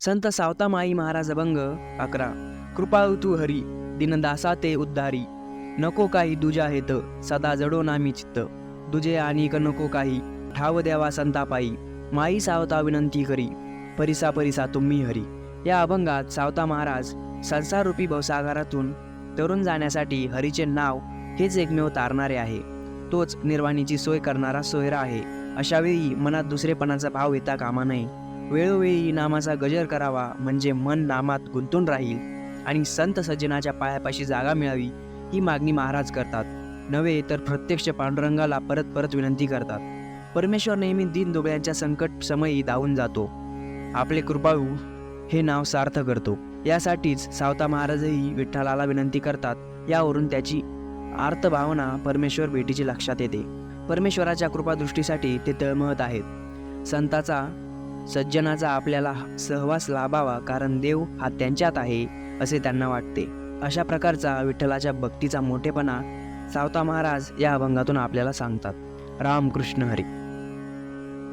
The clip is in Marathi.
संत सावतामाई महाराज अभंग अकरा. कृपाळू तू हरी दिनदासा ते उद्धारी. नको काही दुजा हेत सदा जडो नामी चित्त. दुजे आणि नको काही ठाव द्यावा संतापाई माई सावता विनंती करी परिसा परिसा तुम्ही हरी. या अभंगात सावता महाराज संसाररूपी भवसागरातून तरुण जाण्यासाठी हरीचे नाव हेच एकमेव तारणारे आहे. तोच निर्वाणीची सोय करणारा सोयरा आहे. अशावेळी मनात दुसरेपणाचा भाव येता कामा नये. वेळोवेळी नामाचा गजर करावा म्हणजे मन नामात गुंतून राहील. आणि संत सज्जनाच्या पायापाशी जागा मिळावी ही मागणी महाराज करतात. नव्हे तर प्रत्यक्ष पांडुरंगाला परत परत विनंती करतात. परमेश्वर नेहमी दिन दुबळ्यांच्या संकट समयी धावून जातो. आपले कृपाळू हे नाव सार्थ करतो. यासाठीच सावता महाराजही विठ्ठलाला विनंती करतात. यावरून त्याची आर्तभावना परमेश्वर भेटीची लक्षात येते. परमेश्वराच्या कृपादृष्टीसाठी ते तळमळत आहेत. संताचा सज्जनाचा आपल्याला सहवास लाभावा कारण देव हा त्यांच्यात आहे असे त्यांना वाटते. अशा प्रकारचा विठ्ठलाच्या भक्तीचा मोठेपणा सावता महाराज या अभंगातून आपल्याला सांगतात. रामकृष्ण हरी.